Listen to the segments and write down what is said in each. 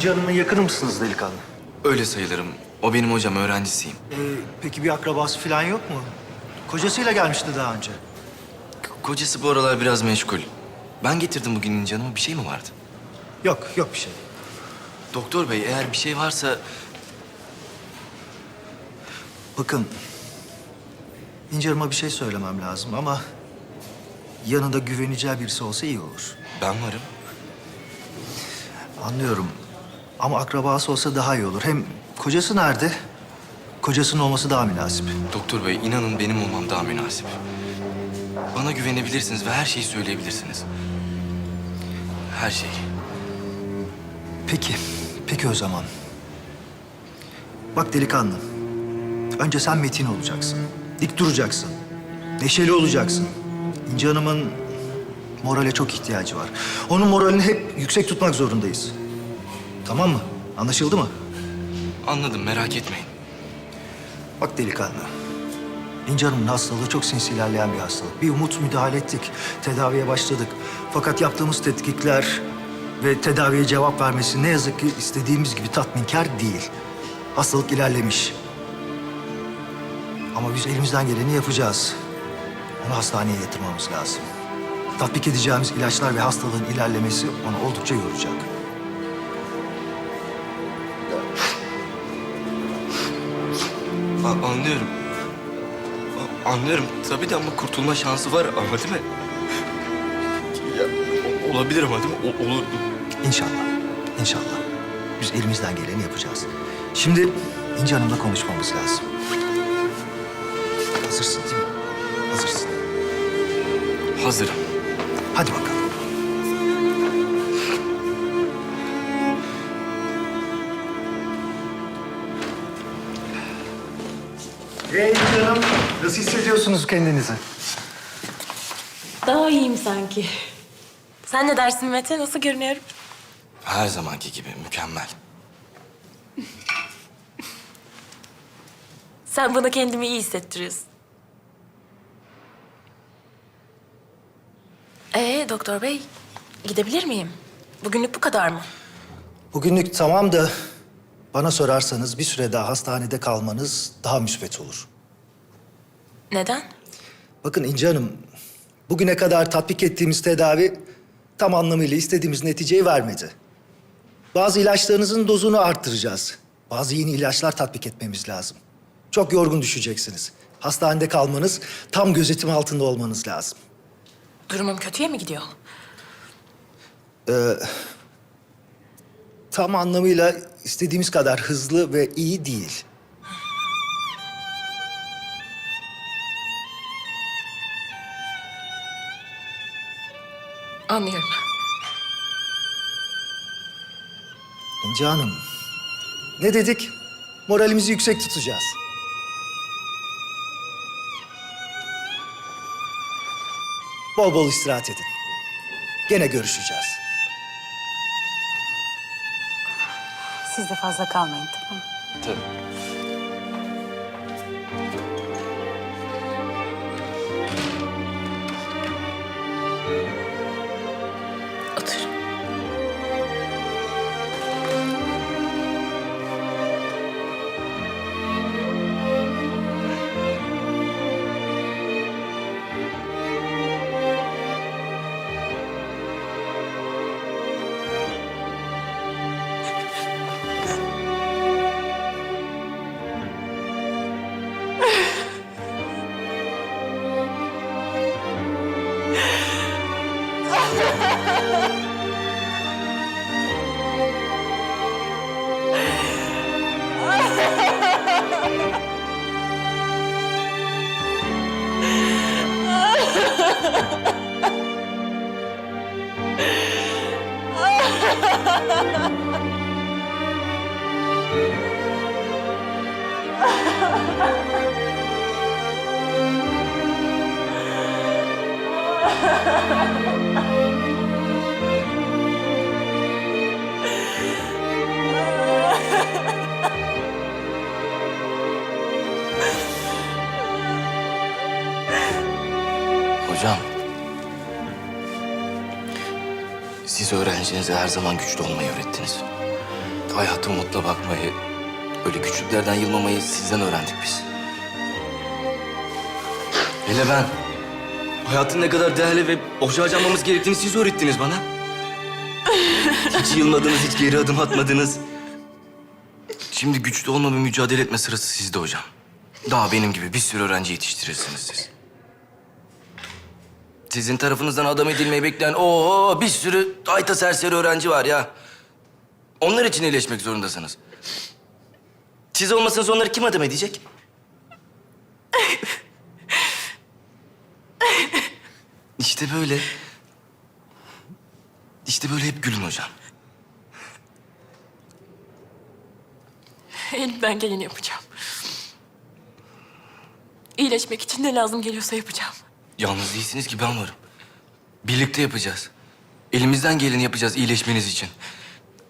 İnci Hanım'ın yakını mısınız delikanlı? Öyle sayılırım. O benim hocam, öğrencisiyim. Ee, peki bir akrabası falan yok mu? Kocasıyla gelmişti daha önce. K- Kocası bu aralar biraz meşgul. Ben getirdim bugün İnci Hanım'a. Bir şey mi vardı? Yok, yok bir şey. Doktor bey eğer bir şey varsa... Bakın, İnci Hanım'a bir şey söylemem lazım ama... ...yanında güveneceği birisi olsa iyi olur. Ben varım. Anlıyorum. Ama akrabası olsa daha iyi olur. Hem kocası nerede? Kocasının olması daha münasip. Doktor bey inanın benim olmam daha münasip. Bana güvenebilirsiniz ve her şeyi söyleyebilirsiniz. Her şeyi. Peki, peki o zaman. Bak delikanlı. Önce sen metin olacaksın. Dik duracaksın. Neşeli olacaksın. İnci Hanım'ın morale çok ihtiyacı var. Onun moralini hep yüksek tutmak zorundayız. Tamam mı? Anlaşıldı mı? Anladım merak etmeyin. Bak delikanlı. İnci Hanım'ın hastalığı çok sinsi ilerleyen bir hastalık. Bir umut müdahale ettik. Tedaviye başladık. Fakat yaptığımız tetkikler ve tedaviye cevap vermesi ne yazık ki istediğimiz gibi tatminkar değil. Hastalık ilerlemiş. Ama biz elimizden geleni yapacağız. Onu hastaneye yatırmamız lazım. Tatbik edeceğimiz ilaçlar ve hastalığın ilerlemesi onu oldukça yoracak. A- anlıyorum. A- anlıyorum tabii de ama kurtulma şansı var ama değil mi? Ya, o- olabilir ama değil mi? O- olur. İnşallah, inşallah. Biz elimizden geleni yapacağız. Şimdi İnci Hanım'la konuşmamız lazım. Hazırsın değil mi? Hazırsın. Hazırım. Hadi bakalım. Nasıl hissediyorsunuz kendinizi? Daha iyiyim sanki. Sen ne dersin Mete? Nasıl görünüyorum? Her zamanki gibi mükemmel. Sen bana kendimi iyi hissettiriyorsun. Ee doktor bey, gidebilir miyim? Bugünlük bu kadar mı? Bugünlük tamam da bana sorarsanız bir süre daha hastanede kalmanız daha müsbet olur. Neden? Bakın İnci Hanım, bugüne kadar tatbik ettiğimiz tedavi tam anlamıyla istediğimiz neticeyi vermedi. Bazı ilaçlarınızın dozunu arttıracağız. Bazı yeni ilaçlar tatbik etmemiz lazım. Çok yorgun düşeceksiniz. Hastanede kalmanız, tam gözetim altında olmanız lazım. Durumum kötüye mi gidiyor? Tam anlamıyla istediğimiz kadar hızlı ve iyi değil. Anlıyorum. İnci Hanım, ne dedik? Moralimizi yüksek tutacağız. Bol bol istirahat edin. Gene görüşeceğiz. Siz de fazla kalmayın tamam mı? Tabii. Otur. Hocam. Siz öğrencinize her zaman güçlü olmayı öğrettiniz. hayata umutla bakmayı, öyle küçüklerden yılmamayı sizden öğrendik biz. Hele ben. Hayatın ne kadar değerli ve hoşa harcanmamız gerektiğini siz öğrettiniz bana. Hiç yılmadınız, hiç geri adım atmadınız. Şimdi güçlü olma ve mücadele etme sırası sizde hocam. Daha benim gibi bir sürü öğrenci yetiştirirsiniz siz. Sizin tarafınızdan adam edilmeyi bekleyen o bir sürü ayta serseri öğrenci var ya. Onlar için iyileşmek zorundasınız. Siz olmasanız onları kim adam edecek? İşte böyle. İşte böyle hep gülün hocam. Elimden geleni yapacağım. İyileşmek için ne lazım geliyorsa yapacağım. Yalnız değilsiniz ki ben varım. Birlikte yapacağız. Elimizden geleni yapacağız iyileşmeniz için.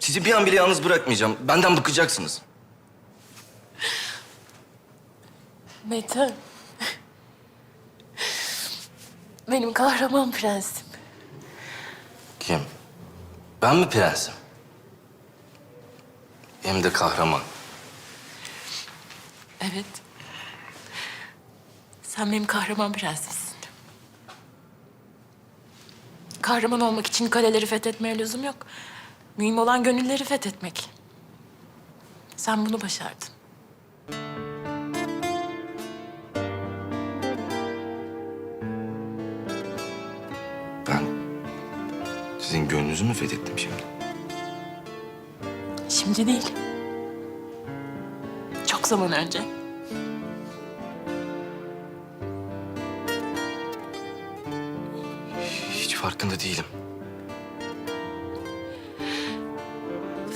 Sizi bir an bile yalnız bırakmayacağım. Benden bıkacaksınız. Mete. Benim kahraman prensim. Kim? Ben mi prensim? Hem de kahraman. Evet. Sen benim kahraman prensesimsin. Kahraman olmak için kaleleri fethetmeye lüzum yok. Mühim olan gönülleri fethetmek. Sen bunu başardın. Ben sizin gönlünüzü mü fethettim şimdi? Şimdi değil. Çok zaman önce. Farkında değilim.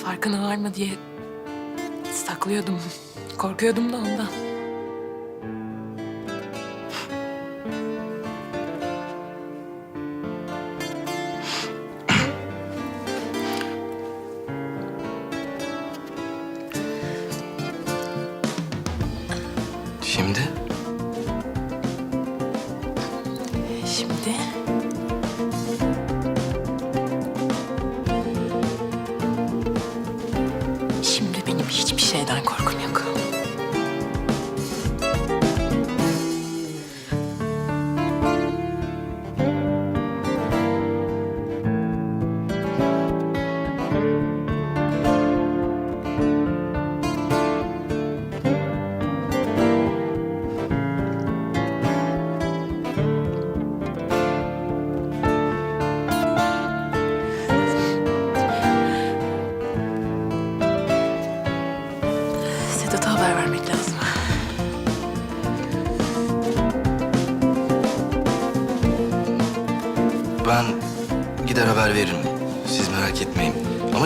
Farkına var mı diye saklıyordum. Korkuyordum da ondan.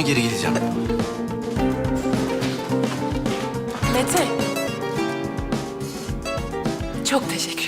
Geri geleceğim. Mete. Çok teşekkür